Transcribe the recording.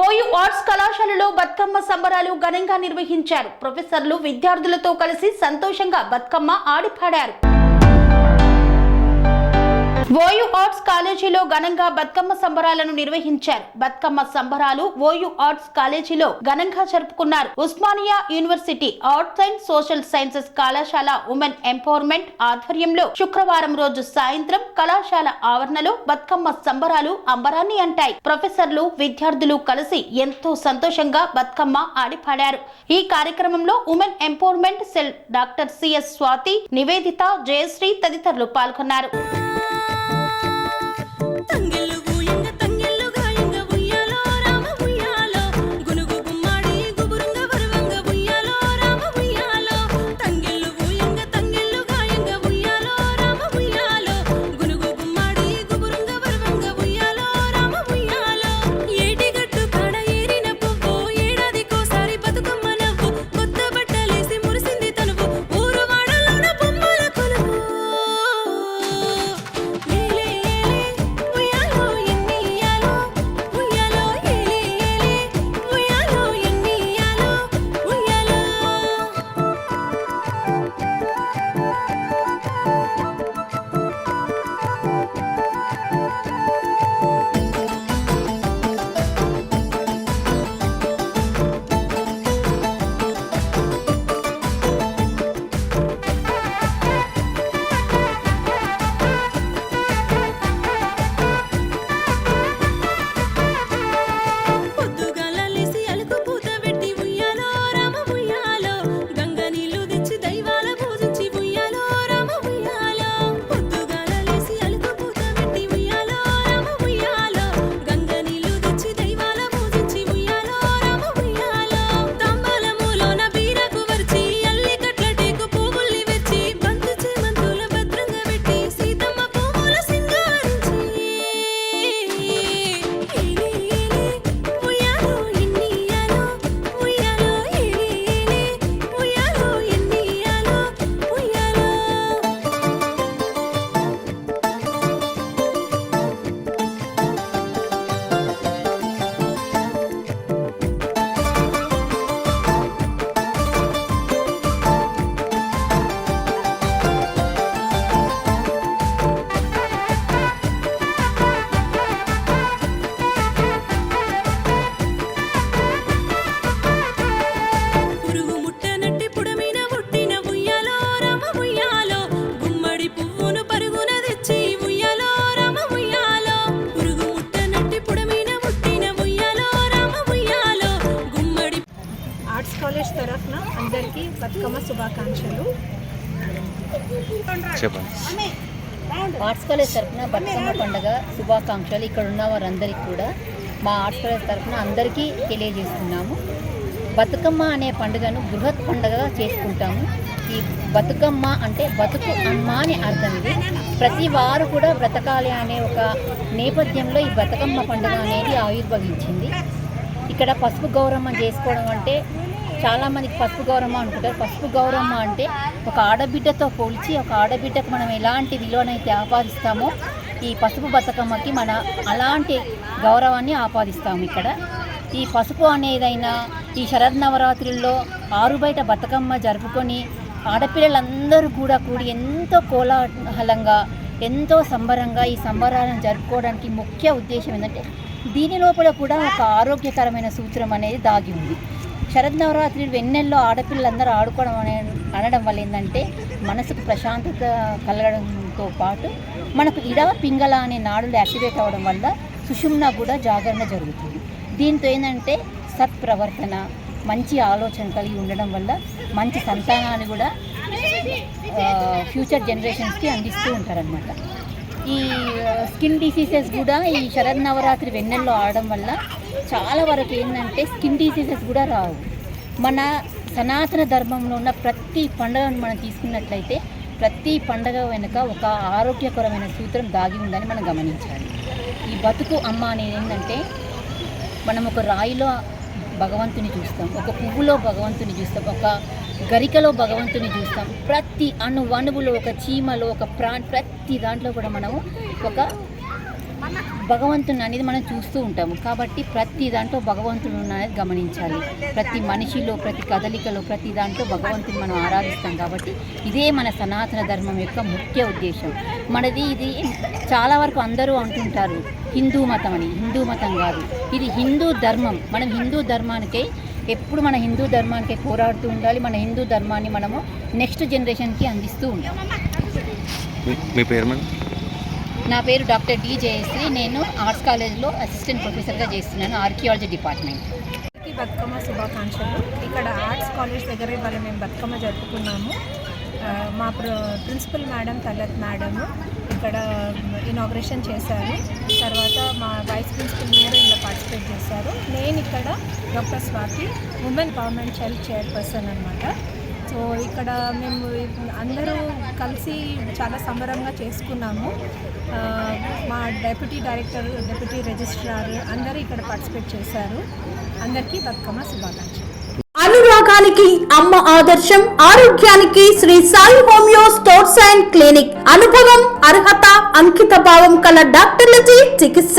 OU arts కళాశాలలో బతుకమ్మ సంబరాలు ఘనంగా నిర్వహించారు. ప్రొఫెసర్లు విద్యార్థులతో కలిసి సంతోషంగా బతుకమ్మ ఆడిపాడారు. ఓయూ ఆర్ట్స్ కాలేజీలో ఘనంగా బతుకమ్మ సంబరాలను నిర్వహించారు. బతుకమ్మ సంబరాలు ఓయూ ఆర్ట్స్ కాలేజీలో ఘనంగా జరుపుకున్నారు. Osmania university arts and social sciences కళాశాల ఉమెన్ ఎంపవర్మెంట్ ఆధ్వర్యంలో శుక్రవారం రోజు సాయంత్రం కళాశాల ఆవరణలో బతుకమ్మ సంబరాలు అంబరాన్ని అంటాయి. ప్రొఫెసర్లు విద్యార్థులు కలిసి ఎంతో సంతోషంగా బతుకమ్మ ఆడిపాడారు. ఈ కార్యక్రమంలో women empowerment cell doctor CS Swathi Niveditha Jayasri తదితరులు పాల్గొన్నారు. బతుకమ్మ శుభాకాంక్షలు. చెప్పండి. ఆర్ట్స్ కాలేజ్ తరఫున బతుకమ్మ పండుగ శుభాకాంక్షలు ఇక్కడ ఉన్న వారందరికీ కూడా మా ఆర్ట్స్ కాలేజ్ తరఫున అందరికీ తెలియజేస్తున్నాము. బతుకమ్మ అనే పండుగను బృహత్ పండుగగా చేసుకుంటాము. ఈ బతుకమ్మ అంటే బతుకు అమ్మ అని అర్థం ఇది. ప్రతి వారు కూడా బ్రతకాలి అనే ఒక నేపథ్యంలో ఈ బతుకమ్మ పండుగ అనేది ఆవిర్భవించింది. ఇక్కడ పసుపు గౌరమ్మ చేసుకోవడం అంటే చాలామందికి పసుపు గౌరమ్మ అనుకుంటారు. పసుపు గౌరమ్మ అంటే ఒక ఆడబిడ్డతో పోల్చి ఒక ఆడబిడ్డకు మనం ఎలాంటి విలువనైతే ఆపాదిస్తామో ఈ పసుపు బతుకమ్మకి మన అలాంటి గౌరవాన్ని ఆపాదిస్తాము ఇక్కడ. ఈ పసుపు అనేదైనా ఈ శరదనవరాత్రుల్లో ఆరు బయట బతుకమ్మ జరుపుకొని ఆడపిల్లలందరూ కూడా కూడి ఎంతో కోలాహలంగా ఎంతో సంబరంగా ఈ సంబరాలను జరుపుకోవడానికి ముఖ్య ఉద్దేశం ఏంటంటే దీని లోపల కూడా ఒక ఆరోగ్యకరమైన సూత్రం అనేది దాగి ఉంది. శరదనవరాత్రి వెన్నెల్లో ఆడపిల్లలందరూ ఆడుకోవడం అనే అనడం వల్ల ఏంటంటే మనసుకు ప్రశాంతత కలగడంతో పాటు మనకు ఇడవ పింగళ అనే నాడులు యాక్టివేట్ అవ్వడం వల్ల సుషుమ్న కూడా జాగరణ జరుగుతుంది. దీంతో ఏంటంటే సత్ప్రవర్తన మంచి ఆలోచన కలిగి ఉండడం వల్ల మంచి సంతానాన్ని కూడా ఫ్యూచర్ జనరేషన్స్కి అందిస్తూ ఉంటారనమాట ఈ స్కిన్ డిసీజెస్ కూడా ఈ శరదనవరాత్రి వెన్నెల్లో ఆడడం వల్ల చాలా వరకు ఏంటంటే స్కిన్ డిసీజెస్ కూడా రావు. మన సనాతన ధర్మంలో ఉన్న ప్రతి పండుగను మనం తీసుకున్నట్లయితే ప్రతి పండగ వెనుక ఒక ఆరోగ్యకరమైన సూత్రం దాగి ఉందని మనం గమనించాలి. ఈ బతుకు అమ్మ అనేది ఏంటంటే మనం ఒక రాయిలో భగవంతుని చూస్తాం ఒక పువ్వులో భగవంతుని చూస్తాం ఒక గరికలో భగవంతుని చూస్తాం. ప్రతి అణు అణువులో ఒక చీమలో ఒక ప్రాణ్ ప్రతి దాంట్లో కూడా మనము ఒక భగవంతుని అనేది మనం చూస్తూ ఉంటాము. కాబట్టి ప్రతి దాంట్లో భగవంతుడు అనేది గమనించాలి. ప్రతి మనిషిలో ప్రతి కదలికలో ప్రతి దాంట్లో భగవంతుని మనం ఆరాధిస్తాం. కాబట్టి ఇదే మన సనాతన ధర్మం యొక్క ముఖ్య ఉద్దేశం. మనది ఇది చాలా వరకు అందరూ అంటుంటారు. హిందూ మతం అని. హిందూ మతం కాదు. ఇది హిందూ ధర్మం. మనం హిందూ ధర్మానికే ఎప్పుడు మన హిందూ ధర్మానికే పోరాడుతూ ఉండాలి మన హిందూ ధర్మాన్ని మనము నెక్స్ట్ జనరేషన్కి అందిస్తూ ఉండాలి. మీ- పేరు మేడం? నా పేరు డాక్టర్ డి జయశ్రీ. నేను ఆర్ట్స్ కాలేజ్లో అసిస్టెంట్ ప్రొఫెసర్గా చేస్తున్నాను ఆర్కియాలజీ డిపార్ట్మెంట్ ఈ బతుకమ్మ శుభాకాంక్షలు. ఇక్కడ ఆర్ట్స్ కాలేజ్ దగ్గర ఇవాళ మేము బతుకమ్మ జరుపుకున్నాము. మా ప్ర- ప్రిన్సిపల్ మేడం తల్లత్ మేడం ఇక్కడ ఇనాగ్రేషన్ చేశారు. తర్వాత మా వైస్ ప్రిన్సిపల్ కూడా ఇందులో ఉన్నారు. నేను ఇక్కడ doctor Swathi women government child chairperson అనమాట సో ఇక్కడ మేము అందరూ కలిసి చాలా సంబరంగా చేసుకున్నాము. మా డెప్యూటీ డైరెక్టర్ డెప్యూటీ రిజిస్ట్రార్ అందరూ ఇక్కడ పార్టిసిపేట్ చేశారు. అందరికీ బతుకమ్మ శుభాకాంక్షలు. అనురాగానికి అమ్మ ఆదర్శం ఆరోగ్యానికి Sri Sai homeo sports and clinic అనుభవం అర్హత అంకిత భావం కల డాక్టర్లచే చికిత్స.